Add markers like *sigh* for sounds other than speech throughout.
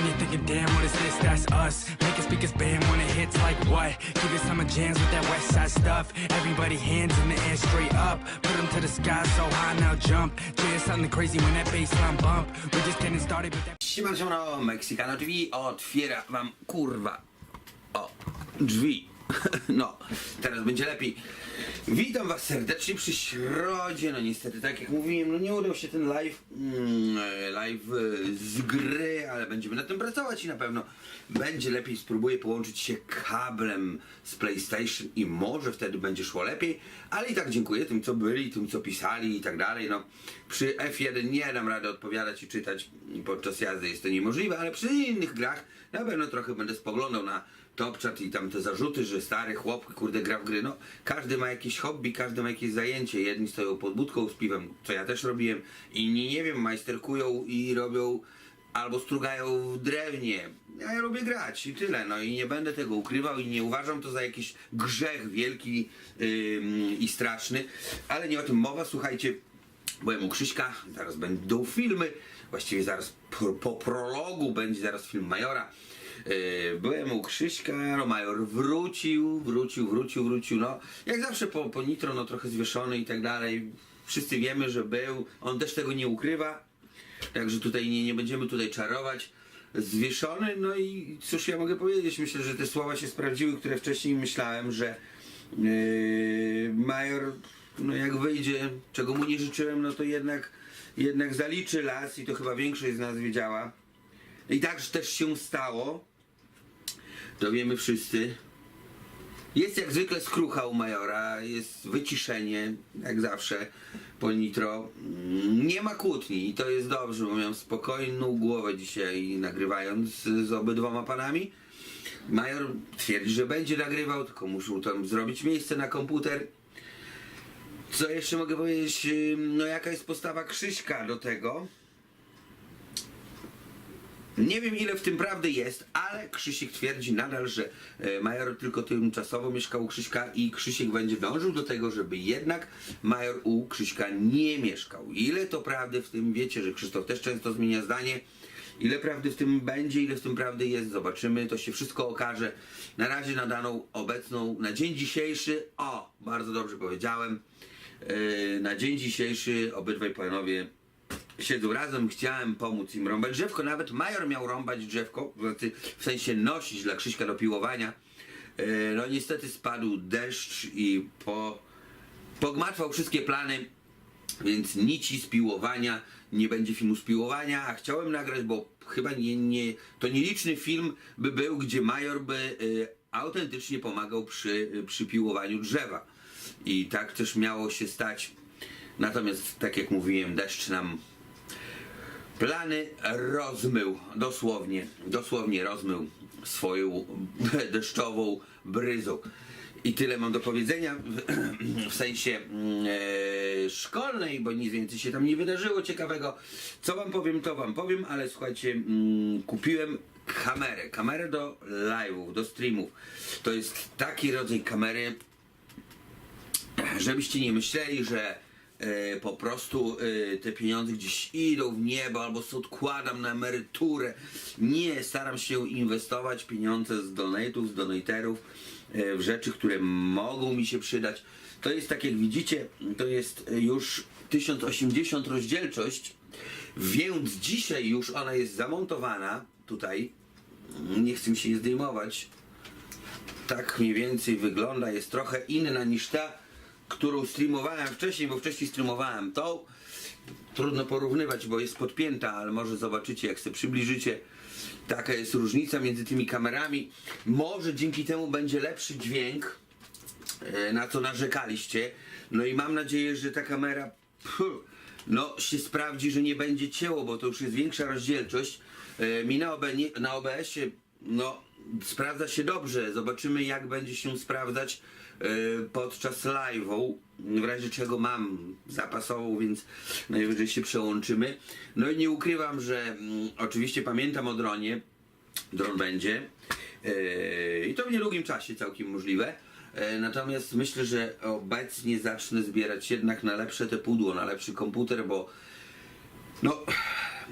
When you're thinking, damn, what is this? That's us. Making speakers bam when it hits like what? Give it summer jams with that west side stuff. Everybody hands in the air straight up. Put them to the sky so high now jump. Yeah, something crazy when that baseline bump. We're just getting started, but that. Siemano, siemano, Mexicano TV otwiera wam, kurwa, o, drzwi. *laughs* No, teraz będzie lepiej. Witam was serdecznie przy środzie, no niestety, tak jak mówiłem, no nie udał się ten live, mm, live e, z gry, ale będziemy nad tym pracować i na pewno będzie lepiej, spróbuję połączyć się kablem z PlayStation i może wtedy będzie szło lepiej, ale i tak dziękuję tym, co byli, tym, co pisali i tak dalej, no. Przy F1 nie dam rady odpowiadać i czytać podczas jazdy, jest to niemożliwe, ale przy innych grach na pewno trochę będę spoglądał na Topchat i tam te zarzuty, że stary chłop, kurde, gra w gry. No, każdy ma jakieś hobby, każdy ma jakieś zajęcie. Jedni stoją pod budką z piwem, co ja też robiłem. Inni, nie wiem, majsterkują i robią albo strugają w drewnie. Ja, ja lubię grać i tyle. No i nie będę tego ukrywał i nie uważam to za jakiś grzech wielki ym, i straszny. Ale nie o tym mowa. Słuchajcie, byłem u Krzyśka, zaraz będą filmy. Właściwie zaraz po, po prologu będzie zaraz film Majora. Yy, Byłem u Krzyśka, Major wrócił, wrócił, wrócił, wrócił, no jak zawsze po, po Nitro, no trochę zwieszony i tak dalej. Wszyscy wiemy, że był, on też tego nie ukrywa, także tutaj nie, nie będziemy tutaj czarować. Zwieszony, no i cóż ja mogę powiedzieć, myślę, że te słowa się sprawdziły, które wcześniej myślałem, że yy, Major, no jak wyjdzie, czego mu nie życzyłem, no to jednak, jednak zaliczy las i to chyba większość z nas wiedziała. I tak też się stało. To wiemy wszyscy. Jest jak zwykle skrucha u Majora, jest wyciszenie, jak zawsze po Nitro. Nie ma kłótni i to jest dobrze, bo miałem spokojną głowę dzisiaj nagrywając z, obydwoma panami. Major twierdzi, że będzie nagrywał, tylko muszą tam zrobić miejsce na komputer. Co jeszcze mogę powiedzieć? No jaka jest postawa Krzyśka do tego? Nie wiem ile w tym prawdy jest, ale Krzysiek twierdzi nadal, że e, Major tylko tymczasowo mieszkał u Krzyśka i Krzysiek będzie dążył do tego, żeby jednak Major u Krzyśka nie mieszkał. Ile to prawdy w tym wiecie, że Krzysztof też często zmienia zdanie. Ile prawdy w tym będzie, ile w tym prawdy jest, zobaczymy. To się wszystko okaże. Na razie na daną obecną, na dzień dzisiejszy, o, bardzo dobrze powiedziałem, e, na dzień dzisiejszy obydwaj panowie siedzą razem, chciałem pomóc im rąbać drzewko, nawet Major miał rąbać drzewko, w sensie nosić dla Krzyśka do piłowania. E, No niestety spadł deszcz i po, pogmatwał wszystkie plany, więc nici z piłowania, nie będzie filmu z piłowania, a chciałem nagrać, bo chyba nie, nie, to nieliczny film by był, gdzie Major by e, autentycznie pomagał przy, przy piłowaniu drzewa. I tak też miało się stać. Natomiast, tak jak mówiłem, deszcz nam plany rozmył, dosłownie, dosłownie rozmył swoją *laughs* deszczową bryzą. I tyle mam do powiedzenia w, sensie mm, e, szkolnej, bo nic więcej się tam nie wydarzyło ciekawego. Co wam powiem, to wam powiem, ale słuchajcie, mm, kupiłem kamerę, kamerę do live'ów, do streamów. To jest taki rodzaj kamery, żebyście nie myśleli, że po prostu e, te pieniądze gdzieś idą w niebo albo odkładam na emeryturę. Nie, staram się inwestować pieniądze z donate'ów, z donaterów e, w rzeczy, które mogą mi się przydać. To jest tak jak widzicie, to jest już 1080 rozdzielczość, więc dzisiaj już ona jest zamontowana tutaj. Nie chcę mi się jej zdejmować tak mniej więcej wygląda, jest trochę inna niż ta, którą streamowałem wcześniej, bo wcześniej streamowałem tą. Trudno porównywać, bo jest podpięta, ale może zobaczycie, jak sobie przybliżycie. Taka jest różnica między tymi kamerami. Może dzięki temu będzie lepszy dźwięk, e, na co narzekaliście. No i mam nadzieję, że ta kamera pff, no, się sprawdzi, że nie będzie cięło, bo to już jest większa rozdzielczość. E, Mi na, OB, na OBS-ie no, sprawdza się dobrze. Zobaczymy, jak będzie się sprawdzać podczas live'u. W razie czego mam zapasową, więc najwyżej się przełączymy. No i nie ukrywam, że mm, oczywiście pamiętam o dronie. Dron będzie. E, I to w niedługim czasie całkiem możliwe. E, Natomiast myślę, że obecnie zacznę zbierać jednak na lepsze te pudło, na lepszy komputer, bo no,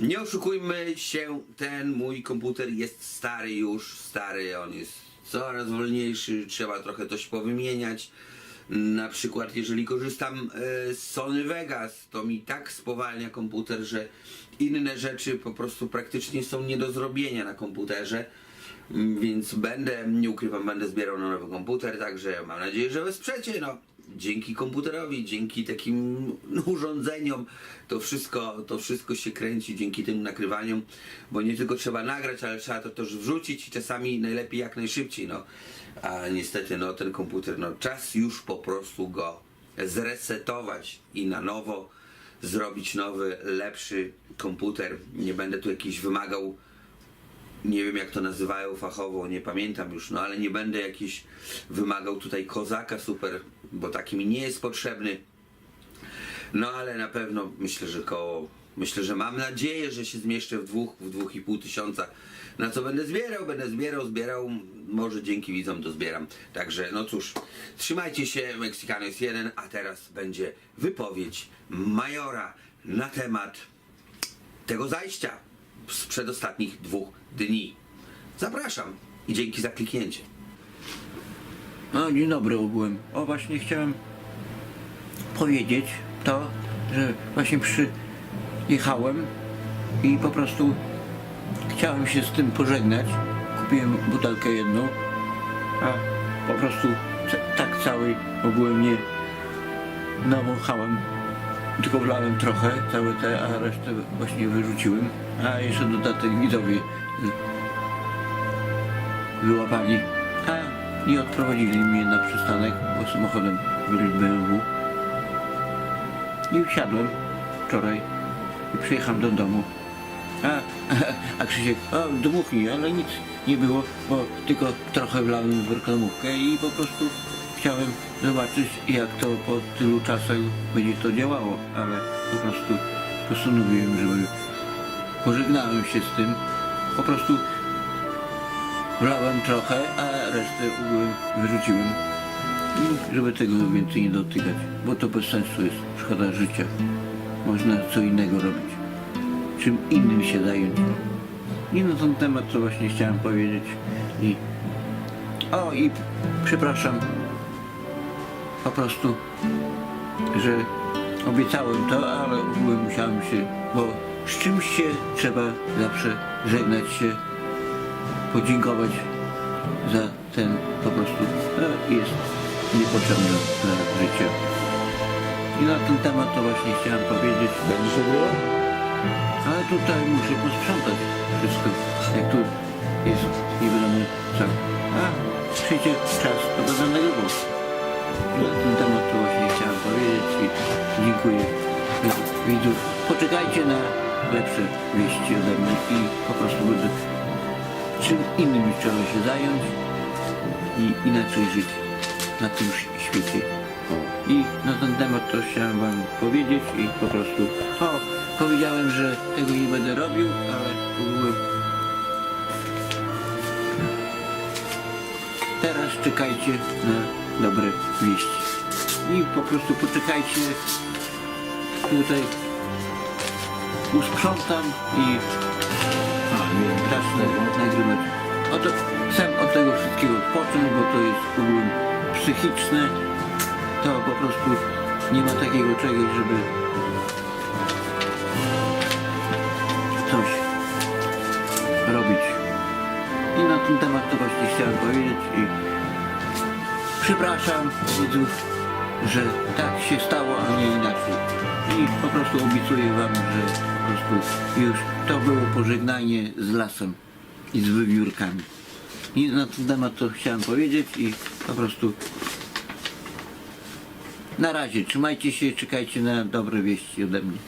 nie oszukujmy się, ten mój komputer jest stary już, stary, on jest coraz wolniejszy, trzeba trochę coś powymieniać. Na przykład jeżeli korzystam e, z Sony Vegas, to mi tak spowalnia komputer, że inne rzeczy po prostu praktycznie są nie do zrobienia na komputerze. Mm, Więc będę, nie ukrywam, będę zbierał na nowy komputer, także mam nadzieję, że wesprzecie. No, dzięki komputerowi, dzięki takim *laughs* urządzeniom, to wszystko, to wszystko się kręci dzięki tym nagrywaniom, bo nie tylko trzeba nagrać, ale trzeba to też wrzucić i czasami najlepiej jak najszybciej. No. A niestety no, ten komputer, no, czas już po prostu go zresetować i na nowo zrobić nowy, lepszy komputer. Nie będę tu jakiś wymagał nie wiem jak to nazywają fachowo, nie pamiętam już, no ale nie będę jakiś wymagał tutaj kozaka super, bo taki mi nie jest potrzebny. No ale na pewno myślę, że koło, myślę, że mam nadzieję, że się zmieszczę w dwóch, w dwóch i pół tysiąca. Na co będę zbierał, będę zbierał, zbierał, może dzięki widzom to zbieram. Także no cóż, trzymajcie się, Meksikano jest jeden, a teraz będzie wypowiedź Majora na temat tego zajścia z przedostatnich dwóch dni. Zapraszam i dzięki za kliknięcie. No, dzień dobry ogółem. O, właśnie chciałem powiedzieć to, że właśnie przyjechałem i po prostu chciałem się z tym pożegnać. Kupiłem butelkę jedną, a po prostu tak całej ogółem nie nawąchałem. Tylko wlałem trochę, całe te, a resztę właśnie wyrzuciłem. A jeszcze dodatek widzowie wyłapali, a nie odprowadzili mnie na przystanek, bo samochodem byli BMW. I wsiadłem wczoraj i przyjechałem do domu. A, *laughs* a Krzysiek, o, dmuchnij, ale nic nie było, bo tylko trochę wlałem w reklamówkę i po prostu chciałem zobaczyć, jak to po tylu czasach będzie to działało, ale po prostu postanowiłem, żeby pożegnałem się z tym, po prostu Wlałem trochę, a resztę wyrzuciłem. Żeby tego więcej nie dotykać, bo to bez sensu jest, szkoda życia. Można co innego robić. Czym innym się zająć. I na ten temat co właśnie chciałem powiedzieć. I o i przepraszam po prostu, że obiecałem to, ale musiałem się, bo z czymś się trzeba zawsze żegnać się podziękować za ten po prostu e, jest niepotrzebny dla życia. I na ten temat to właśnie chciałem powiedzieć. Będziesz nagrywał? Ale tutaj muszę posprzątać wszystko, jak tu jest nie wiadomo co. A przyjdzie czas, to będę nagrywał. Na ten temat to właśnie chciałem powiedzieć i dziękuję widzów. Poczekajcie na lepsze wieści ode mnie i po prostu będę czym innym trzeba się zająć i inaczej żyć na tym świecie. I na ten temat to chciałem wam powiedzieć i po prostu o, powiedziałem, że tego nie będę robił, ale teraz czekajcie na dobre wieści. I po prostu poczekajcie tutaj usprzątam i zacznę nagrywać. Oto chcę od tego wszystkiego odpocząć, bo to jest ogólnie psychiczne. To po prostu nie ma takiego czegoś, żeby coś robić. I na ten temat to właśnie chciałem powiedzieć i przepraszam widzów, że tak się stało, a nie inaczej. I po prostu obiecuję wam, że po prostu już to było pożegnanie z lasem i z wywiórkami. I na ten temat to chciałem powiedzieć i po prostu na razie trzymajcie się, czekajcie na dobre wieści ode mnie.